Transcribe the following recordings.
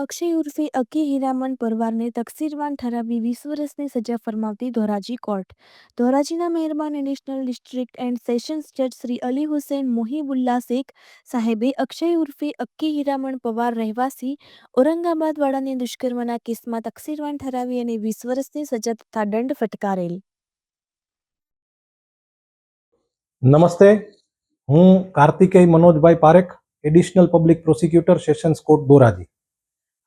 અક્ષય ઉર્ફે અકી હીરામન પરવારને તકસીરવાન ઠરાવી વીસ વર્ષની સજા ફરમાવતી ધોરાજી કોર્ટ. ધોરાજીના મહેરબાન એડિશનલ ડિસ્ટ્રિક્ટ એન્ડ સેશન્સ જજ શ્રી અલી હુસૈન મોહિબુલ્લા શેખ સાહેબે અક્ષય ઉર્ફે અક્કી હીરામણ પવાર રહેવાસી ઔરંગાબાદવાળાને દુષ્કર્મના કેસમાં તકસીરવાન ઠરાવી અને વીસ વર્ષની સજા તથા દંડ ફટકારેલ. નમસ્તે. હું Kartikeya Manojbhai Parekh, additional public prosecutor sessions court Dhoraji.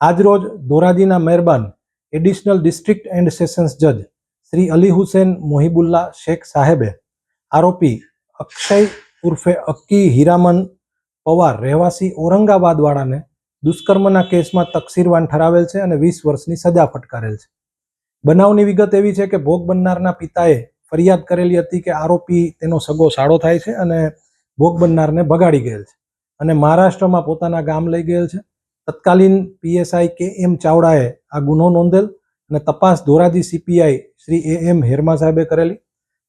આજરોજ ધોરાજીના મહેરબાન એડિશનલ ડિસ્ટ્રિક્ટ એન્ડ સેશન્સ જજ શ્રી અલી હુસેન મોહિબુલ્લા શેખ સાહેબે આરોપી અક્ષય ઉર્ફે અક્કી હીરામન પવાર રહેવાસી ઔરંગાબાદવાળાને દુષ્કર્મના કેસમાં તકસીરવાન ઠરાવેલ છે અને વીસ વર્ષની સજા ફટકારેલ છે. બનાવની વિગત એવી છે કે ભોગ બનનારના પિતાએ ફરિયાદ કરેલી હતી કે આરોપી તેનો સગો સાડો થાય છે અને ભોગ બનનારને બગાડી ગયેલ છે અને મહારાષ્ટ્રમાં પોતાના ગામ લઈ ગયેલ છે. તત્કાલીન પીએસઆઈ કે એમ ચાવડાએ આ ગુનો નોંધેલ અને તપાસ Dhoraji CPI Shri A M Herma સાહેબે કરેલી.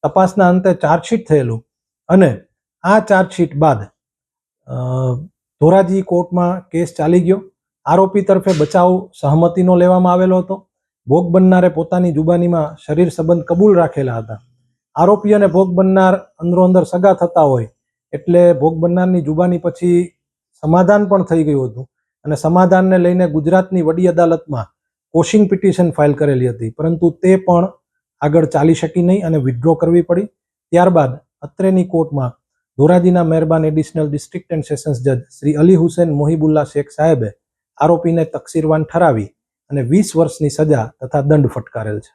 તપાસના અંતે ચાર્જશીટ થયેલું અને આ ચાર્જશીટ બાદ ધોરાજી કોર્ટમાં કેસ ચાલી ગયો. આરોપી તરફે બચાવ સહમતિનો લેવામાં આવેલો હતો. ભોગ બનનારે પોતાની જુબાનીમાં શરીર સંબંધ કબૂલ રાખેલા હતા. આરોપી અને ભોગ બનનાર અંદરો અંદર સગા થતા હોય એટલે ભોગ બનનારની જુબાની પછી સમાધાન પણ થઈ ગયું હતું. અને સમાધાનને લઈને ગુજરાતની વડી અદાલતમાં કોશિંગ પિટિશન ફાઇલ કરેલી હતી. પરંતુ તે પણ આગળ ચાલી શકી નહીં અને વિથડ્રો કરવી પડી. ત્યારબાદ અત્રેની કોર્ટમાં ધોરાજીના મહેરબાન એડિશનલ ડિસ્ટ્રિક્ટ એન્ડ સેશન્સ જજ શ્રી અલી હુસેન મોહિબુલ્લા શેખ સાહેબે આરોપીને તકસીરવાન ઠરાવી અને વીસ વર્ષની સજા તથા દંડ ફટકારેલ છે.